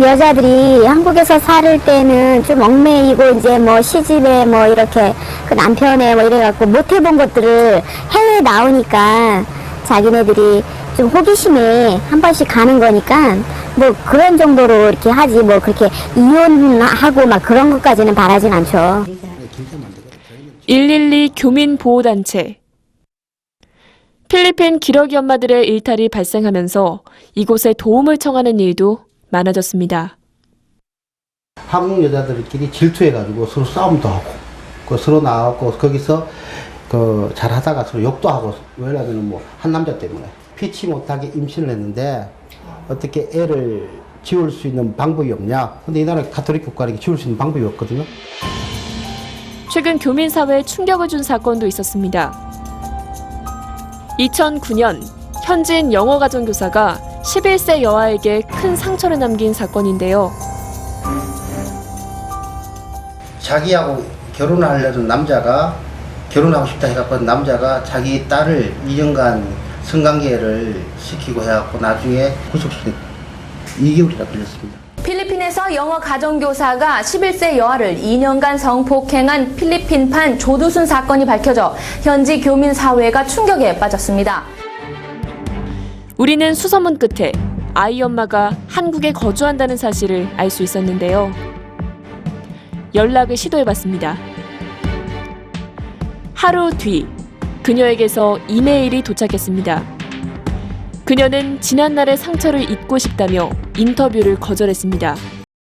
한국 여자들이 한국에서 살 때는 좀 얽매이고 이제 뭐 시집에 뭐 이렇게 그 남편에 뭐 이래갖고 못 해본 것들을 해외에 나오니까 자기네들이 좀 호기심에 한 번씩 가는 거니까 뭐 그런 정도로 이렇게 하지 뭐 그렇게 이혼하고 막 그런 것까지는 바라진 않죠. 112 교민보호단체 필리핀 기러기 엄마들의 일탈이 발생하면서 이곳에 도움을 청하는 일도 많아졌습니다. 한국 여자들끼리 질투해가지고 서로 싸움도 하고 그 서로 나가고 거기서 그 잘하다가 서로 욕도 하고 왜냐하면 뭐 한 남자 때문에 피치 못하게 임신을 했는데 어떻게 애를 지울 수 있는 방법이 없냐 근데 이 나라 가톨릭 국가는 지울 수 있는 방법이 없거든요 최근 교민사회에 충격을 준 사건도 있었습니다. 2009년 현지인 영어 가정교사가 11세 여아에게 큰 상처를 남긴 사건인데요. 자기하고 결혼하려던 남자가 결혼하고 싶다 해갖고 남자가 자기 딸을 2년간 성관계를 시키고 해갖고 나중에 구속수에 2개월이나 걸렸습니다. 필리핀에서 영어 가정교사가 11세 여아를 2년간 성폭행한 필리핀판 조두순 사건이 밝혀져 현지 교민 사회가 충격에 빠졌습니다. 우리는 수소문 끝에 아이 엄마가 한국에 거주한다는 사실을 알 수 있었는데요. 연락을 시도해봤습니다. 하루 뒤 그녀에게서 이메일이 도착했습니다. 그녀는 지난날의 상처를 잊고 싶다며 인터뷰를 거절했습니다.